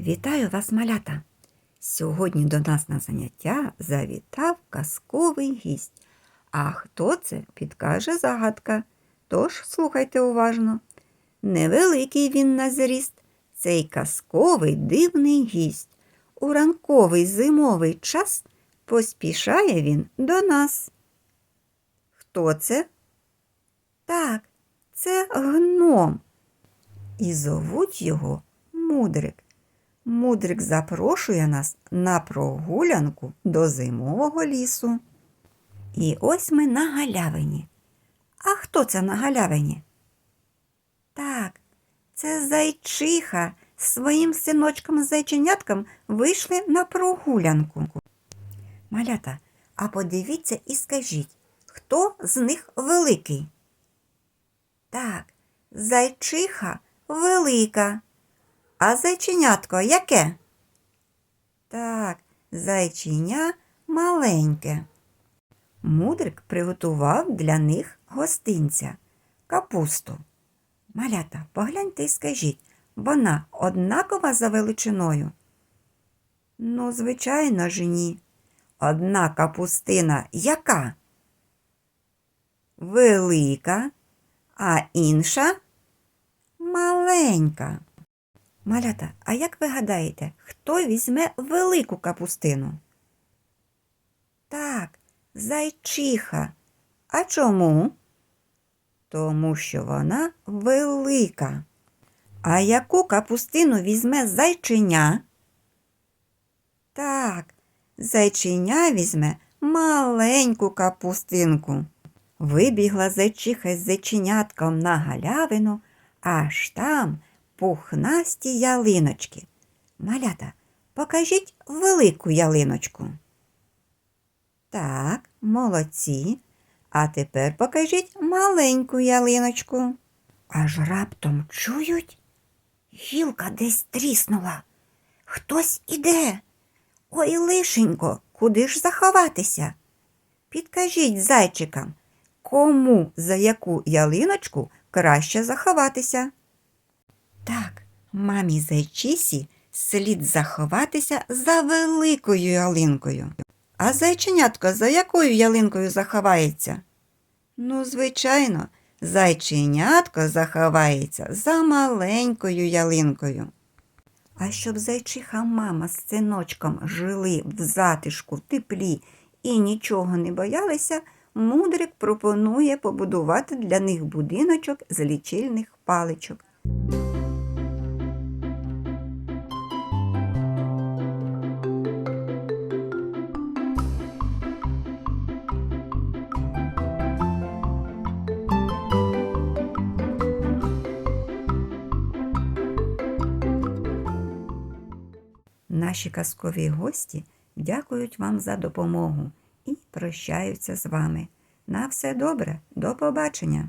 Вітаю вас, малята! Сьогодні до нас на заняття завітав казковий гість. А хто це, підкаже загадка. Тож слухайте уважно. Невеликий він на зріст, цей казковий дивний гість. У ранковий зимовий час поспішає він до нас. Хто це? Так, це гном. І зовуть його Мудрик. Мудрик запрошує нас на прогулянку до зимового лісу. І ось ми на галявині. А хто це на галявині? Так, це зайчиха з своїм синочком зайченятком вийшли на прогулянку. Малята, а подивіться і скажіть, хто з них великий? Так, зайчиха велика. А зайченятко яке? Так, зайченя маленьке. Мудрик приготував для них гостинця капусту. Малята, погляньте і скажіть, вона однакова за величиною? Ну, звичайно ж ні. Одна капустина яка? Велика, а інша маленька. Малята, а як ви гадаєте, хто візьме велику капустину? Так, зайчиха. А чому? Тому що вона велика. А яку капустину візьме зайченя? Так, зайченя візьме маленьку капустинку. Вибігла зайчиха з зайченятком на галявину, аж там пухнасті ялиночки. Малята, покажіть велику ялиночку. Так, молодці. А тепер покажіть маленьку ялиночку. Аж раптом чують, гілка десь тріснула. Хтось іде. Ой, лишенько, куди ж заховатися? Підкажіть зайчикам, кому за яку ялиночку краще заховатися? Мамі зайчисі слід заховатися за великою ялинкою. А зайченятко за якою ялинкою заховається? Ну, звичайно, зайченятко заховається за маленькою ялинкою. А щоб зайчиха мама з синочком жили в затишку, в теплі і нічого не боялися, мудрик пропонує побудувати для них будиночок з лічильних паличок. Наші казкові гості дякують вам за допомогу і прощаються з вами. На все добре, до побачення!